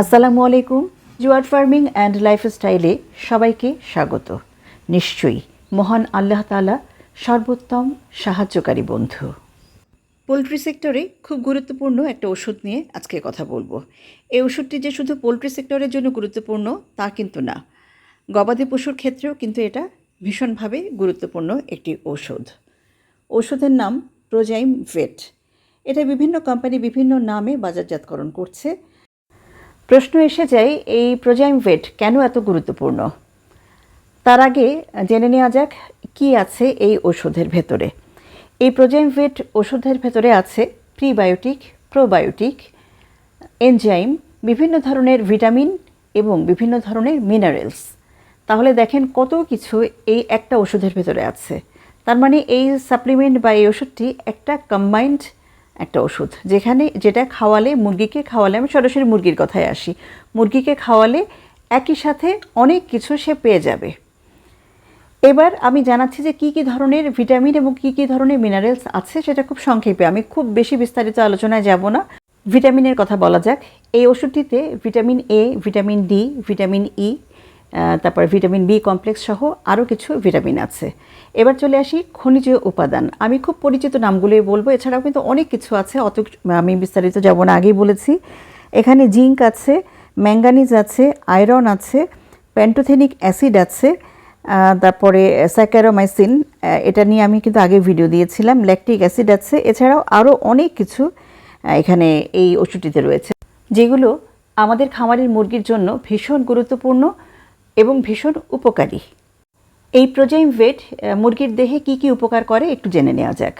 আসসালামু আলাইকুম। জুয়ার ফার্মিং অ্যান্ড লাইফস্টাইলে সবাইকে স্বাগত। নিশ্চয়ই মহান আল্লাহ তালা সর্বোত্তম সাহায্যকারী বন্ধু। পোলট্রি সেক্টরে খুব গুরুত্বপূর্ণ একটা ওষুধ নিয়ে আজকে কথা বলব। এই ওষুধটি যে শুধু পোলট্রি সেক্টরের জন্য গুরুত্বপূর্ণ তা কিন্তু না। গবাদি পশুর ক্ষেত্রেও কিন্তু এটা ভীষণভাবে গুরুত্বপূর্ণ একটি ঔষধ ওষুধের নাম প্রোজাইম ভেট। এটা বিভিন্ন কোম্পানি বিভিন্ন নামে বাজারজাতকরণ করছে। প্রশ্ন এসে যায়, এই প্রোজাইম ভেট কেন এত গুরুত্বপূর্ণ? তার আগে জেনে নেওয়া যাক, কি আছে এই ওষুধের ভেতরে। এই প্রোজাইম ভেট ওষুধের ভেতরে আছে প্রিবায়োটিক, প্রোবায়োটিক, এনজাইম, বিভিন্ন ধরনের ভিটামিন এবং বিভিন্ন ধরনের মিনারেলস। তাহলে দেখেন কত কিছু এই একটা ওষুধের ভেতরে আছে। তার মানে এই সাপ্লিমেন্ট বা এই ওষুধটি একটা কম্বাইন্ড একটা ওষুধ। যেখানে যেটা খাওয়ালে মুরগিকে খাওয়ালে, আমি সরাসরি মুরগির কথায় আসি। মুরগিকে খাওয়ালে একই সাথে অনেক কিছু সে পেয়ে যাবে। এবার আমি জানাচ্ছি যে কী কী ধরনের ভিটামিন এবং কী কী ধরনের মিনারেলস আছে সেটা খুব সংক্ষেপে। আমি খুব বেশি বিস্তারিত আলোচনায় যাব না। ভিটামিনের কথা বলা যাক। এই ওষুধটিতে vitamin A vitamin D vitamin E তারপর ভিটামিন বি কমপ্লেক্স সহ আরও কিছু ভিটামিন আছে। এবার চলে আসি খনিজ উপাদান। আমি খুব পরিচিত নামগুলোই বলব, এছাড়াও কিন্তু অনেক কিছু আছে, অত আমি বিস্তারিত যাব না, আগেই বলেছি। এখানে জিঙ্ক আছে, ম্যাঙ্গানিজ আছে, আয়রন আছে, প্যান্টোথেনিক অ্যাসিড আছে তারপরে স্যাকারোমাইসিন এটা নিয়ে আমি কিন্তু আগে ভিডিও দিয়েছিলাম, ল্যাকটিক অ্যাসিড আছে, এছাড়াও আরও অনেক কিছু এখানে এই ওষুধটিতে রয়েছে। যেগুলো আমাদের খামারের মুরগির জন্য ভীষণ গুরুত্বপূর্ণ এবং ভীষণ উপকারী। এই প্রোজাইম আহ, মুরগির দেহে কি কি উপকার করে একটু জেনে নেওয়া যাক।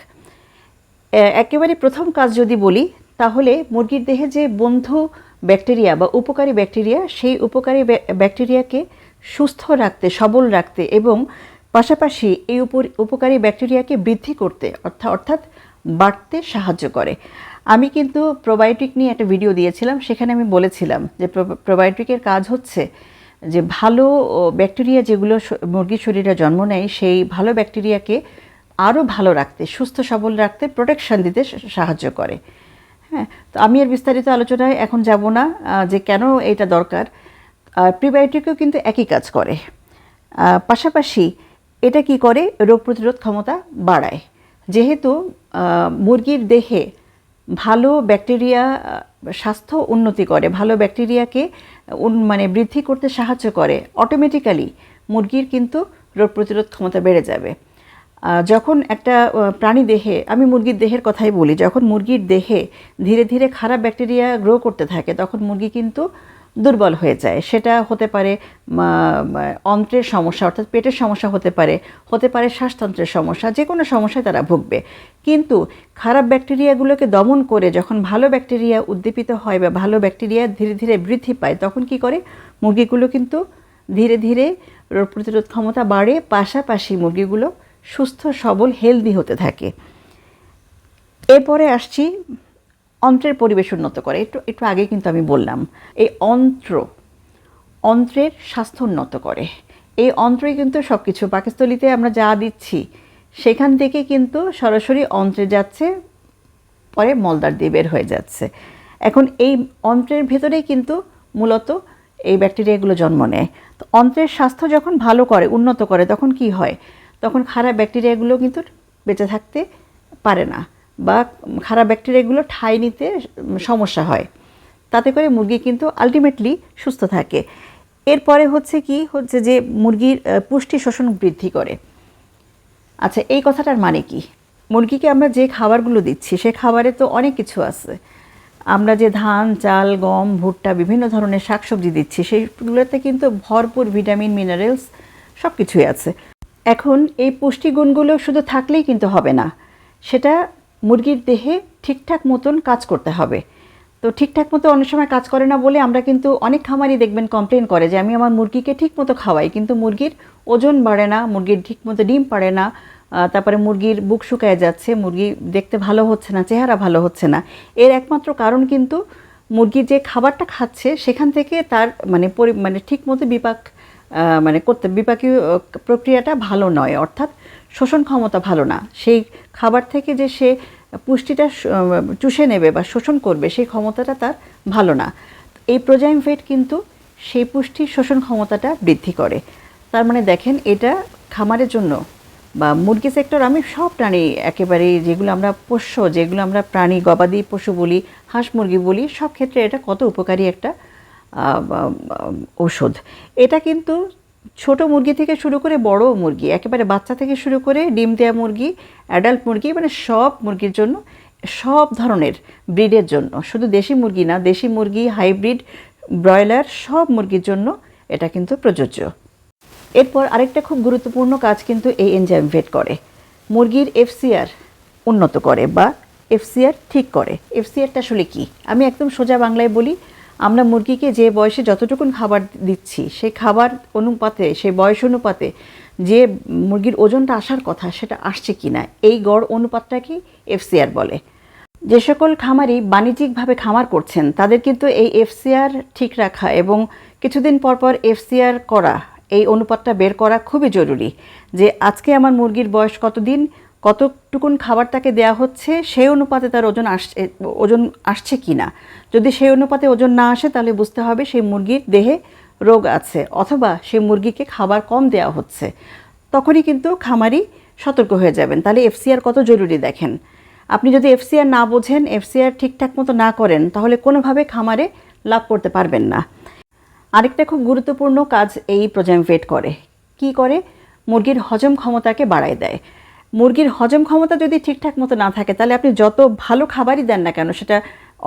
একেবারে প্রথম কাজ যদি বলি তাহলে মুরগির দেহে যে বন্ধু ব্যাকটেরিয়া বা উপকারী ব্যাকটেরিয়া সেই উপকারী ব্যাকটেরিয়াকে সুস্থ রাখতে সবল রাখতে এবং পাশাপাশি এই উপর উপকারী ব্যাকটেরিয়াকে বৃদ্ধি করতে অর্থাৎ অর্থাৎ বাড়তে সাহায্য করে। আমি কিন্তু প্রোবায়োটিক নিয়ে একটা ভিডিও দিয়েছিলাম সেখানে আমি বলেছিলাম যে প্রো- প্রোবায়োটিকের কাজ হচ্ছে যে ভালো ব্যাকটেরিয়া যেগুলো মুরগির শরীরে জন্ম নেয়, সেই ভালো ব্যাকটেরিয়াকে আরও ভালো রাখতে, সুস্থ, সবল রাখতে প্রোটেকশন দিতে সাহায্য করে। হ্যাঁ তো আমি এর বিস্তারিত আলোচনায় এখন যাব না যে কেন এটা দরকার। আর প্রিবায়োটিকও কিন্তু একই কাজ করে। পাশাপাশি এটা কি করে? রোগ প্রতিরোধ ক্ষমতা বাড়ায়। যেহেতু মুরগির দেহে ভালো ব্যাকটেরিয়া স্বাস্থ্য উন্নতি করে, ভালো ব্যাকটেরিয়াকে মানে বৃদ্ধি করতে সাহায্য করে অটোমেটিক্যালি মুরগির কিন্তু রোগ প্রতিরোধ ক্ষমতা বেড়ে যাবে। যখন একটা প্রাণী দেহে, আমি মুরগির দেহের কথাই বলি, যখন মুরগির দেহে ধীরে ধীরে খারাপ ব্যাকটেরিয়া গ্রো করতে থাকে, তখন মুরগি কিন্তু দুর্বল হয়ে যায়। সেটা হতে পারে অন্ত্রের সমস্যা, অর্থাৎ পেটের সমস্যা হতে পারে হতে পারে শ্বাসতন্ত্রের সমস্যা যে কোনো সমস্যায় তারা ভুগবে। কিন্তু খারাপ ব্যাকটেরিয়াগুলোকে দমন করে যখন ভালো ব্যাকটেরিয়া উদ্দীপিত হয় বা ভালো ব্যাকটেরিয়া ধীরে ধীরে বৃদ্ধি পায়, তখন কি করে? মুরগিগুলো কিন্তু ধীরে ধীরে রোগ প্রতিরোধ ক্ষমতা বাড়ে, পাশাপাশি মুরগিগুলো সুস্থ, সবল হেলদি হতে থাকে। এরপরে আসছি অন্ত্রের পরিবেশ উন্নত করে। একটু একটু আগে কিন্তু আমি বললাম, এই অন্ত্র, অন্ত্রের স্বাস্থ্য উন্নত করে। এই অন্ত্রই কিন্তু সব কিছু পাকিস্তলিতে আমরা যা দিচ্ছি সেখান থেকে কিন্তু সরাসরি অন্ত্রে যাচ্ছে, পরে মলদার দিয়ে বের হয়ে যাচ্ছে। এখন এই অন্ত্রের ভেতরেই কিন্তু মূলত এই ব্যাকটেরিয়াগুলো জন্ম নেয়। তো অন্ত্রের স্বাস্থ্য যখন ভালো করে, উন্নত করে, তখন কি হয়? তখন খারাপ ব্যাকটেরিয়াগুলো কিন্তু বেঁচে থাকতে পারে না বা খারাপ ব্যাকটেরিয়াগুলো ঠাঁই নিতে সমস্যা হয়। তাতে করে মুরগি কিন্তু আলটিমেটলি সুস্থ থাকে। এরপরে হচ্ছে কি? হচ্ছে যে মুরগির পুষ্টি শোষণ বৃদ্ধি করে। আচ্ছা এই কথাটার মানে কি? মুরগিকে আমরা যে খাবারগুলো দিচ্ছি, সে খাবারে তো অনেক কিছু আছে। আমরা যে ধান, চাল, গম, ভুট্টা, বিভিন্ন ধরনের শাকসবজি দিচ্ছি, সেইগুলোতে কিন্তু ভরপুর ভিটামিন, মিনারেলস সব কিছুই আছে। এখন এই পুষ্টিগুণগুলো শুধু থাকলেই কিন্তু হবে না, সেটা মুরগির দেহে ঠিকঠাক মতন কাজ করতে হবে। তো ঠিকঠাক মতো অনেক সময় কাজ করে না বলে আমরা কিন্তু অনেক খামারই দেখবেন কমপ্লেন করে যে আমি আমার মুরগিকে ঠিক মতো খাওয়াই, কিন্তু মুরগির ওজন বাড়ে না, মুরগির ঠিক মতো ডিম পাড়ে না তারপরে মুরগির বুক শুকায় যাচ্ছে, মুরগি দেখতে ভালো হচ্ছে না, চেহারা ভালো হচ্ছে না। এর একমাত্র কারণ কিন্তু মুরগির যে খাবারটা খাচ্ছে সেখান থেকে তার মানে পরি মানে ঠিক মতো বিপাক মানে করতে, বিপাকীয় প্রক্রিয়াটা ভালো নয়, অর্থাৎ শোষণ ক্ষমতা ভালো না। সেই খাবার থেকে যে সে পুষ্টিটা চুষে নেবে বা শোষণ করবে, সেই ক্ষমতাটা তার ভালো না। এই প্রোজাইম ফেট কিন্তু সেই পুষ্টি শোষণ ক্ষমতাটা বৃদ্ধি করে। তার মানে দেখেন, এটা খামারের জন্য বা মুরগি সেক্টর আমি সব প্রাণী একেবারে যেগুলো আমরা পোষ্য, যেগুলো আমরা প্রাণী, গবাদি পশু বলি, হাঁস মুরগি বলি, সব ক্ষেত্রে এটা কত উপকারী একটা ঔষধ। এটা কিন্তু ছোট মুরগি থেকে শুরু করে বড় মুরগি, একেবারে বাচ্চা থেকে শুরু করে ডিম দেওয়া মুরগি অ্যাডাল্ট মুরগি মানে সব মুরগির জন্য, সব ধরনের ব্রিডের জন্য, শুধু দেশি মুরগি না, দেশি মুরগি হাইব্রিড ব্রয়লার সব মুরগির জন্য এটা কিন্তু প্রযোজ্য। এরপর আরেকটা খুব গুরুত্বপূর্ণ কাজ কিন্তু এই এনজাইম ভেট করে। মুরগির এফসিআর উন্নত করে বা এফসিআর ঠিক করে। এফসিআরটা আসলে কি? আমি একদম সোজা বাংলায় বলি আমরা মুরগিকে যে বয়সে যতটুকুন খাবার দিচ্ছি, সেই খাবার অনুপাতে, সেই বয়স অনুপাতে যে মুরগির ওজনটা আসার কথা সেটা আসছে কি না এই গড় অনুপাতটাকে এফসিআর বলে। যে সকল খামারি বাণিজ্যিকভাবে খামার করছেন, তাদের কিন্তু এই এফসিআর ঠিক রাখা এবং কিছুদিন পর পর এফসিআর করা, এই অনুপাতটা বের করা খুবই জরুরি যে আজকে আমার মুরগির বয়স কতদিন কতটুকুন খাবার তাকে দেওয়া হচ্ছে, সেই অনুপাতে তার ওজন আসছে ওজন আসছে কি না যদি সেই অনুপাতে ওজন না আসে, তাহলে বুঝতে হবে সেই মুরগির দেহে রোগ আছে, অথবা সেই মুরগিকে খাবার কম দেওয়া হচ্ছে। তখনই কিন্তু খামারি সতর্ক হয়ে যাবেন। তাহলে এফসিআর কত জরুরি দেখেন। আপনি যদি এফসিআর না বোঝেন, এফসিআর ঠিকঠাক মতো না করেন, তাহলে কোনোভাবে খামারে লাভ করতে পারবেন না। আরেকটা খুব গুরুত্বপূর্ণ কাজ এই প্রোজাইম ভেট করে। কি করে? মুরগির হজম ক্ষমতাকে বাড়ায় দেয়। মুরগির হজম ক্ষমতা যদি ঠিকঠাক মতো না থাকে, তাহলে আপনি যত ভালো খাবারই দেন না কেন, সেটা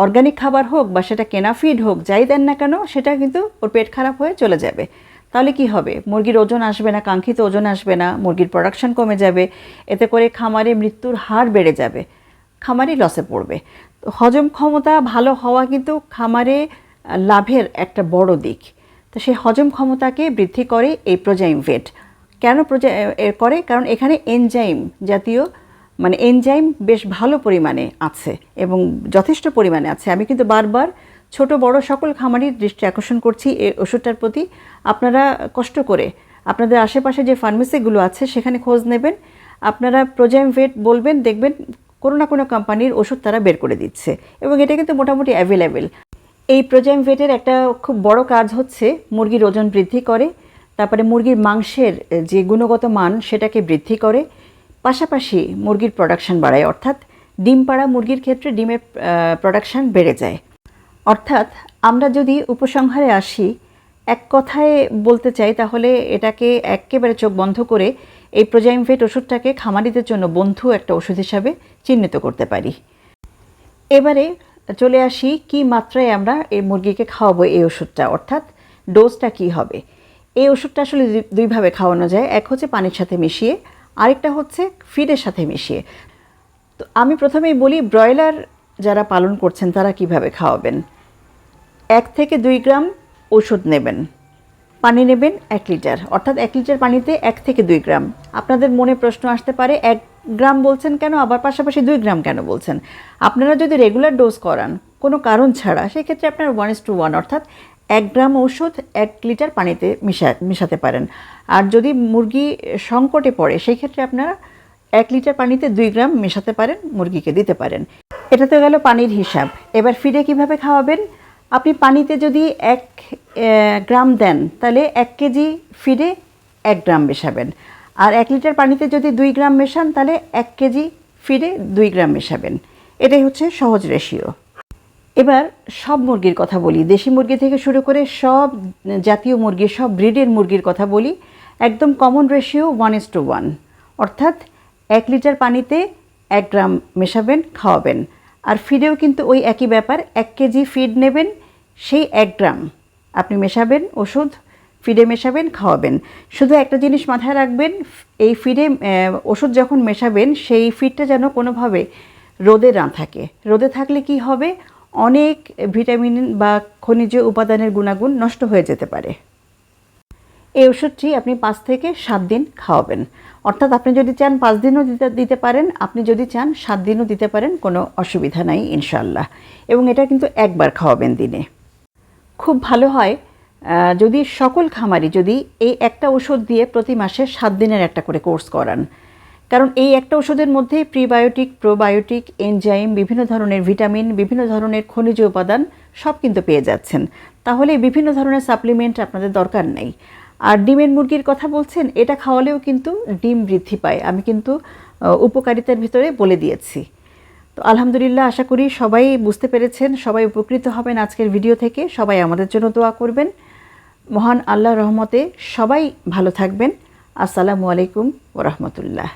অর্গানিক খাবার হোক বা সেটা কেনা ফিড হোক, যাই দেন না কেন, সেটা কিন্তু ওর পেট খারাপ হয়ে চলে যাবে। তাহলে কি হবে? মুরগির ওজন আসবে না, কাঙ্ক্ষিত ওজন আসবে না, মুরগির প্রোডাকশন কমে যাবে, এতে করে খামারে মৃত্যুর হার বেড়ে যাবে, খামারই লসে পড়বে। তো হজম ক্ষমতা ভালো হওয়া কিন্তু খামারে লাভের একটা বড় দিক। তো সেই হজম ক্ষমতাকে বৃদ্ধি করে এই প্রোজাইম ভেট কেন প্রোজা এ করে? কারণ এখানে এনজাইম জাতীয় মানে এনজাইম বেশ ভালো পরিমাণে আছে এবং যথেষ্ট পরিমাণে আছে। আমি কিন্তু বারবার ছোট, বড় সকল খামারির দৃষ্টি আকর্ষণ করছি এই ওষুধটার প্রতি। আপনারা কষ্ট করে আপনাদের আশেপাশে যে ফার্মেসিগুলো আছে, সেখানে খোঁজ নেবেন। আপনারা প্রোজাইম ভেট বলবেন, দেখবেন কোনো না কোনো কোম্পানির ওষুধ তারা বের করে দিচ্ছে এবং এটা কিন্তু মোটামুটি অ্যাভেলেবেল এই প্রোজাইম ভেটের একটা খুব বড় কাজ হচ্ছে, মুরগির ওজন বৃদ্ধি করে। তারপরে মুরগির মাংসের যে গুণগত মান সেটাকে বৃদ্ধি করে। পাশাপাশি মুরগির প্রোডাকশন বাড়ায়, অর্থাৎ ডিম পাড়া মুরগির ক্ষেত্রে ডিমের প্রোডাকশন বেড়ে যায়। অর্থাৎ আমরা যদি উপসংহারে আসি, এক কথায় বলতে চাই, তাহলে এটাকে একেবারে চোখ বন্ধ করে এই প্রোজাইমভেট ওষুধটাকে খামারিদের জন্য বন্ধু একটা ওষুধ হিসাবে চিহ্নিত করতে পারি। এবারে চলে আসি, কি মাত্রায় আমরা এই মুরগিকে খাওয়াবো এই ওষুধটা, অর্থাৎ ডোজটা কি হবে? এই ওষুধটা আসলে দুই- দুইভাবে খাওয়ানো যায়। এক হচ্ছে পানির সাথে মিশিয়ে, আরেকটা হচ্ছে ফিডের সাথে মিশিয়ে। তো আমি প্রথমেই বলি, ব্রয়লার যারা পালন করছেন, তারা কীভাবে খাওয়াবেন? এক থেকে দুই গ্রাম ওষুধ নেবেন। পানি নেবেন এক লিটার। অর্থাৎ এক লিটার পানিতে এক থেকে দুই গ্রাম। আপনাদের মনে প্রশ্ন আসতে পারে, এক গ্রাম বলছেন কেন, আবার পাশাপাশি দুই গ্রাম কেন বলছেন? আপনারা যদি রেগুলার ডোজ করান, কোনো কারণ ছাড়া, সেক্ষেত্রে আপনার ওয়ান ইস টু ওয়ান অর্থাৎ এক গ্রাম ওষুধ এক লিটার পানিতে মিশা, মিশাতে পারেন। আর যদি মুরগি সংকটে পড়ে, সেই ক্ষেত্রে আপনারা এক লিটার পানিতে দুই গ্রাম মেশাতে পারেন, মুরগিকে দিতে পারেন। এটা তো গেল পানির হিসাব। এবার ফিডে কীভাবে খাওয়াবেন? আপনি পানিতে যদি এক গ্রাম দেন, তাহলে এক কেজি ফিডে এক গ্রাম মেশাবেন। আর এক লিটার পানিতে যদি দুই গ্রাম মেশান, তাহলে এক কেজি ফিডে দুই গ্রাম মেশাবেন। এটাই হচ্ছে সহজ রেশিও এবার সব মুরগির কথা বলি। দেশি মুরগি থেকে শুরু করে সব জাতীয় মুরগি, সব ব্রিডের মুরগির কথা বলি। একদম common ratio one is two one অর্থাৎ এক লিটার পানিতে এক গ্রাম মেশাবেন, খাওয়াবেন। আর ফিডেও কিন্তু ওই একই ব্যাপার, এক কেজি ফিড নেবেন, সেই এক গ্রাম। আপনি মেশাবেন ওষুধ ফিডে মেশাবেন, খাওয়াবেন। শুধু একটা জিনিস মাথায় রাখবেন, এই ফিডে ওষুধ যখন মেশাবেন, সেই ফিডটা যেন কোনোভাবে রোদে না থাকে। রোদে থাকলে কি হবে? অনেক ভিটামিন বা খনিজ উপাদানের গুণাগুণ নষ্ট হয়ে যেতে পারে। এই ওষুধটি আপনি পাঁচ থেকে সাত দিন খাওয়াবেন। অর্থাৎ আপনি যদি চান পাঁচ দিনও দিতে দিতে পারেন, আপনি যদি চান সাত দিনও দিতে পারেন, কোনো অসুবিধা নাই ইনশাল্লাহ এবং এটা কিন্তু একবার খাওয়াবেন দিনে। খুব ভালো হয় যদি সকল খামারি যদি এই একটা ওষুধ দিয়ে প্রতি মাসে সাত দিনের একটা করে কোর্স করান। কারণ এই একটা ওষুধের মধ্যেই প্রিবায়োটিক, প্রোবায়োটিক, এনজাইম, বিভিন্ন ধরনের ভিটামিন, বিভিন্ন ধরনের খনিজ উপাদান সব কিন্তু পেয়ে যাচ্ছেন। তাহলে বিভিন্ন ধরনের সাপ্লিমেন্ট আপনাদের দরকার নেই। আর ডিমের মুরগির কথা বলছেন, এটা খাওয়ালেও কিন্তু ডিম বৃদ্ধি পায়। আমি কিন্তু উপকারিতার ভিতরে বলে দিয়েছি। তো আলহামদুলিল্লাহ, আশা করি সবাই বুঝতে পেরেছেন, সবাই উপকৃত হবেন আজকের ভিডিও থেকে। সবাই আমাদের জন্য দোয়া করবেন। মহান আল্লাহ রহমতে সবাই ভালো থাকবেন। আসসালামু আলাইকুম ওরহমতুল্লাহ